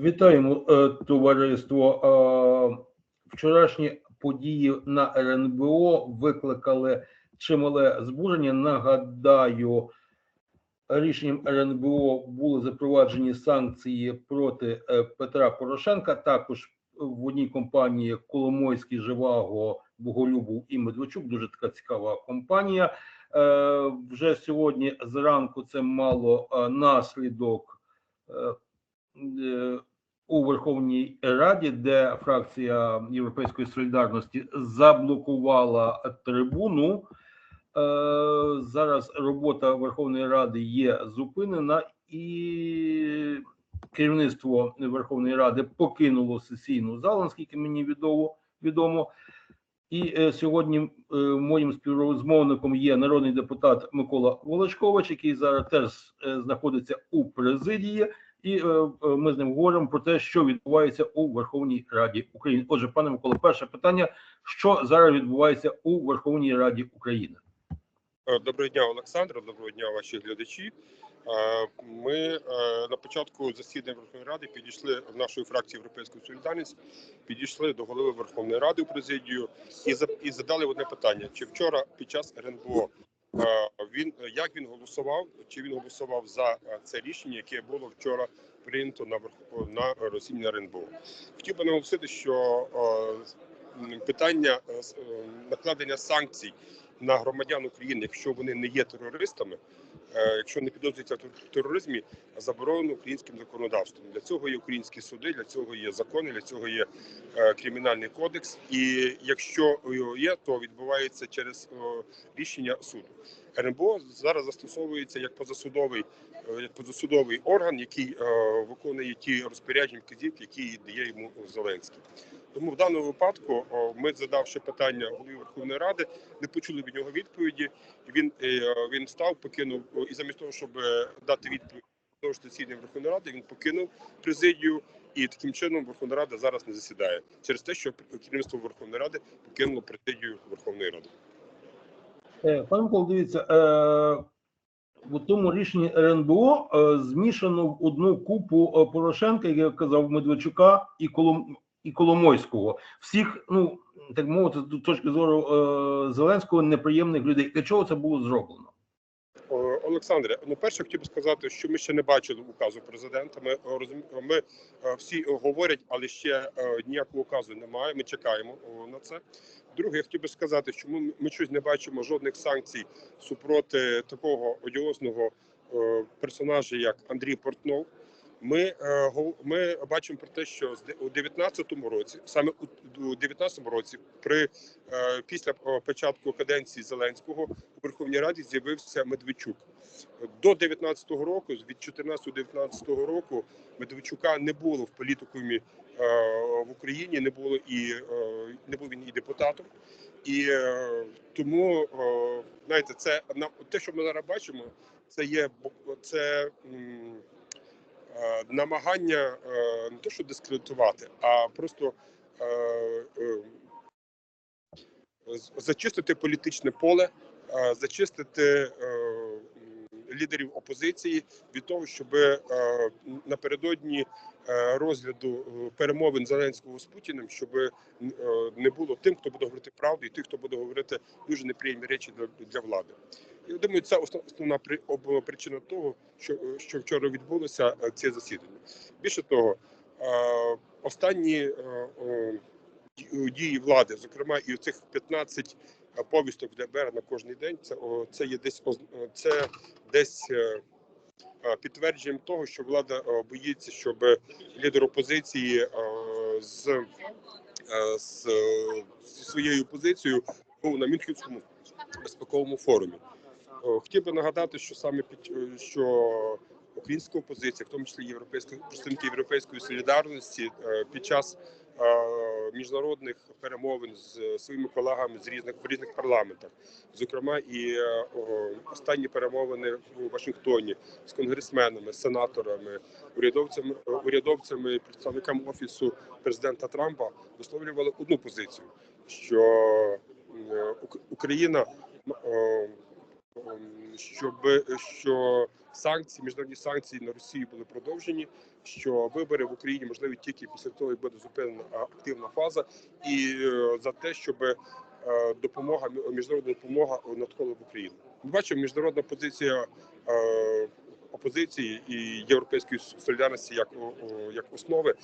Вітаємо, е, товариство. Е, Вчорашні події на РНБО викликали чимале збурення. Нагадаю, рішенням РНБО були запроваджені санкції проти е, Петра Порошенка. Також в одній компанії Коломойський, Живаго, Боголюбов і Медведчук. Дуже така цікава компанія. Вже сьогодні зранку це мало наслідок. У Верховній Раді, де фракція Європейської солідарності заблокувала трибуну. Е, Зараз робота Верховної Ради є зупинена, і керівництво Верховної Ради покинуло сесійну залу, наскільки мені відомо. відомо. І е, сьогодні е, моїм співрозмовником є народний депутат Микола Волочкович, який зараз теж знаходиться у президії і е, е, ми з ним говоримо про те, що відбувається у Верховній Раді України. Отже, пане Микола, перше питання: що зараз відбувається у Верховній Раді України? Е, Доброго дня, Олександр. Доброго дня, ваші глядачі. Ми на початку засідання Верховної Ради підійшли в нашої фракції Європейської солідарність, підійшли до голови Верховної Ради у президію і за- і задали одне питання: чи вчора під час РНБО він як він голосував, чи він голосував за е, це рішення, яке було вчора прийнято на на розсіння РНБО? Хотів би наголосити, що е, питання е, е, накладення санкцій на громадян України, якщо вони не є терористами, е, якщо не підозрюються в тероризмі, заборонено українським законодавством. Для цього є українські суди, для цього є закони, для цього є е, кримінальний кодекс. І якщо його є, то відбувається через е, рішення суду. РНБО зараз застосовується як позасудовий, е, як позасудовий орган, який е, виконує ті розпорядження вказівки, які дає йому Зеленський. Тому в даному випадку ми, задавши питання голові Верховної Ради, не почули від нього відповіді. Він е, він став, покинув і замість того, щоб е, дати відповідь ж засідання Верховної Ради, він покинув президію. І таким чином Верховна Рада зараз не засідає через те, що керівництво Верховної Ради покинуло президію Верховної Ради. Е, Пане Микола, дивіться, у тому рішенні РНБО змішано в одну купу Порошенка, як я казав, Медведчука і Колом і Коломойського. Всіх, ну так мовити, з точки зору е, Зеленського, неприємних людей. Для чого це було зроблено? Олександре, ну перше хотів би сказати, що ми ще не бачили указу президента. Ми о, ми е, всі говорять, але ще е, ніякого указу немає. Ми чекаємо на це. Друге, я хотів би сказати, що ми, ми щось не бачимо жодних санкцій супроти такого одіозного е, персонажа, як Андрій Портнов. Ми, е, ми бачимо про те, що у 19-му році, саме у у 19-му році, при е, після початку каденції Зеленського у Верховній Раді з'явився Медведчук. До 19-го року, від 14-19 року, Медведчука не було в політикумі е, в Україні, не було і не був він і депутатом. І тому знаєте, це те, що ми зараз бачимо, це є це намагання е, не то, що дискредитувати, а просто е, е, зачистити політичне поле, е, зачистити е, лідерів опозиції від того, щоб е, напередодні е, розгляду е, перемовин Зеленського з Путіним, щоб е, не було тим, хто буде говорити правду, і тих, хто буде говорити дуже неприємні речі для влади. Я думаю, це основ- основна причина того, що, що вчора відбулося е, це засідання. Більше того, е, останні е, ді- дії влади, зокрема, і цих 15 повісток в ДБР на кожний день, це це є десь це десь підтвердженням того, що влада боїться, щоб лідер опозиції з, з, е, своєю позицією був на Мюнхенському безпековому форумі. Е, Хотів би нагадати, що саме під е, що українська опозиція, в тому числі європейська представники європейської солідарності, е, під час міжнародних перемовин з своїми колегами з різних в різних парламентах, зокрема і останні перемовини у Вашингтоні з конгресменами, сенаторами, урядовцями, урядовцями, представниками офісу президента Трампа висловлювали одну позицію, що Україна щоб що санкції, міжнародні санкції на Росію були продовжені. Що вибори в Україні можливі тільки після того, як буде зупинена активна фаза, і е, за те, щоб е, допомога міжнародна допомога надходила в Україну. Ми бачимо міжнародна позиція е, опозиції і європейської солідарності як як основи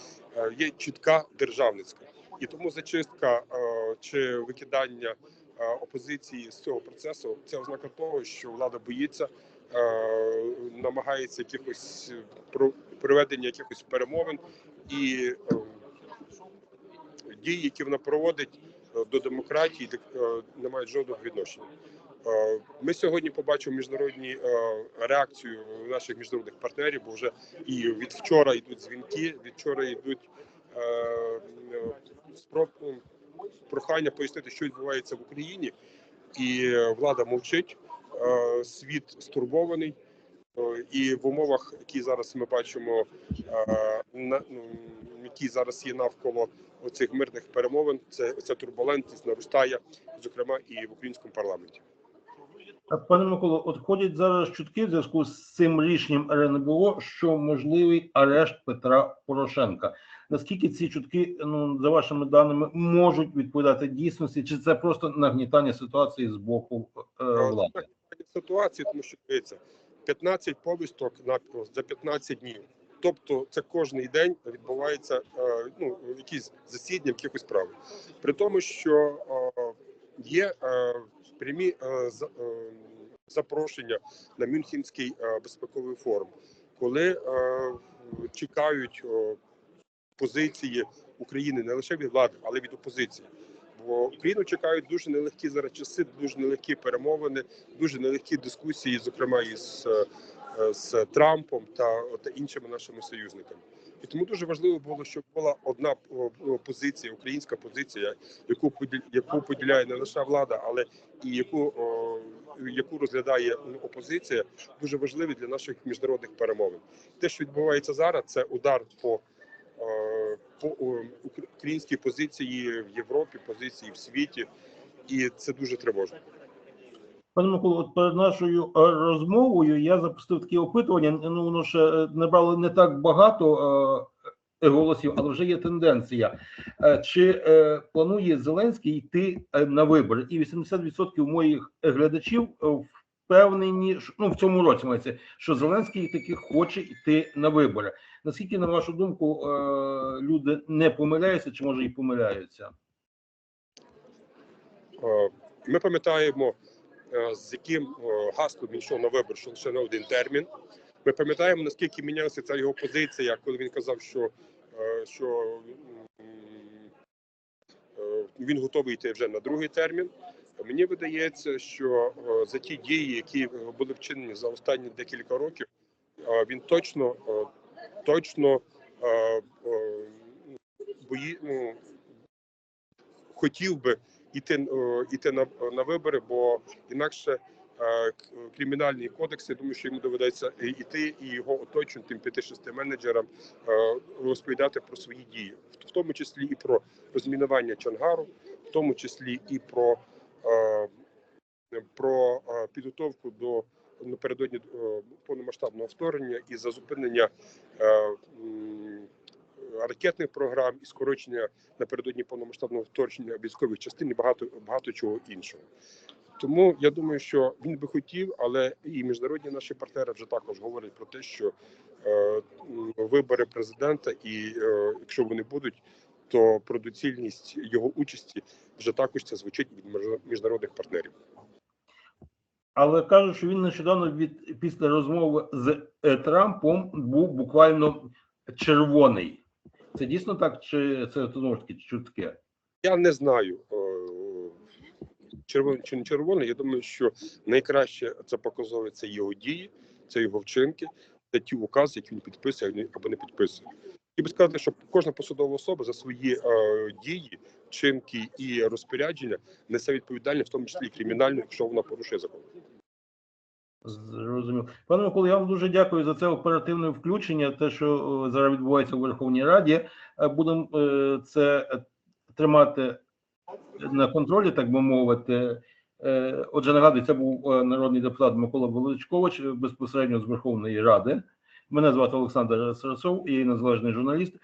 є чітка державницька, і тому зачистка чи викидання опозиції з цього процесу це ознака того, що влада боїться, е, намагається якихось е, проведення якихось перемовин і е, дії, які вона проводить е, до демократії, е, не мають жодного відношення. Е, Ми сьогодні побачимо міжнародні е, реакцію наших міжнародних партнерів, бо вже і від вчора йдуть дзвінки, від вчора йдуть е, е, спроб прохання пояснити, що відбувається в Україні, і е, влада мовчить, е, світ стурбований. Е, І в умовах, які зараз ми бачимо, ну, які зараз є навколо оцих мирних перемовин, це ця турбулентність наростає, зокрема і в українському парламенті. Пане Миколо, от ходять зараз чутки в зв'язку з цим рішенням РНБО, що можливий арешт Петра Порошенка. Наскільки ці чутки, ну за вашими даними, можуть відповідати дійсності, чи це просто нагнітання ситуації з боку е, влади? Ситуації, тому що дивіться, 15 повісток на за 15 днів. Тобто, це кожний день відбувається е, ну якісь засідання, якихось справи. При тому, що е, є е, прямі е, е, запрошення на Мюнхенський е, безпековий форум, коли е, чекають позиції України не лише від влади, але від опозиції. Бо Україну чекають дуже нелегкі зараз часи, дуже нелегкі перемовини, дуже нелегкі дискусії, зокрема із е, з Трампом та, та іншими нашими союзниками. І тому дуже важливо було, щоб була одна позиція, українська позиція, яку яку поділяє не лише влада, але і яку яку розглядає опозиція, дуже важливі для наших міжнародних перемовин. Те, що відбувається зараз, це удар по е, по українській позиції в Європі, позиції в світі, і це дуже тривожно. Пане Миколо, от перед нашою е, розмовою я запустив такі опитування. Ну воно ще е, набрало не так багато е, голосів, але вже є тенденція. Е, Чи е, планує Зеленський йти е, на вибори? І 80% моїх глядачів е, впевнені, ну в цьому році мається, що Зеленський таки хоче йти на вибори. Наскільки, на вашу думку, е, люди не помиляються, чи може і помиляються? Ми пам'ятаємо, з яким гаслом він йшов на вибор, що лише на один термін. Ми пам'ятаємо, наскільки мінялася ця його позиція, коли він казав, що, е, що е, він готовий йти вже на другий термін. Мені видається, що е, за ті дії, які були вчинені за останні декілька років, він точно точно бої, ну, хотів би іти, іти на, на вибори, бо інакше кримінальні кодекси, думаю, що йому доведеться іти і його оточують тим 5-6 менеджерам е, розповідати про свої дії, в- тому числі і про розмінування Чангару, в тому числі і про, е, про е, підготовку до напередодні е, повномасштабного вторгнення і за зупинення е, ракетних програм і скорочення напередодні повномасштабного вторгнення військових частин і багато багато чого іншого. Тому я думаю, що він би хотів, але і міжнародні наші партнери вже також говорять про те, що е, вибори президента, і е, якщо вони будуть, то про доцільність його участі вже також це звучить від міжнародних партнерів. Але кажуть, що він нещодавно від після розмови з е, Трампом був буквально червоний. Це дійсно так, чи це знову ж таки чутки? Я не знаю червоний чи не червоний. Я думаю, що найкраще це показує це його дії, це його вчинки, це ті укази, які він підписує або не підписує. І би сказати, що кожна посадова особа за свої е, дії, вчинки і розпорядження несе відповідальність, в тому числі і кримінальну, якщо вона порушує закон. Зрозумів. Пане Миколо, я вам дуже дякую за це оперативне включення. Те, що е, зараз відбувається у Верховній Раді, Е, будемо е, це тримати на контролі, так би мовити. Е, Отже, нагадую, це був е, народний депутат Микола Волочкович безпосередньо з Верховної Ради. Мене звати Олександр Сарасов, і незалежний журналіст.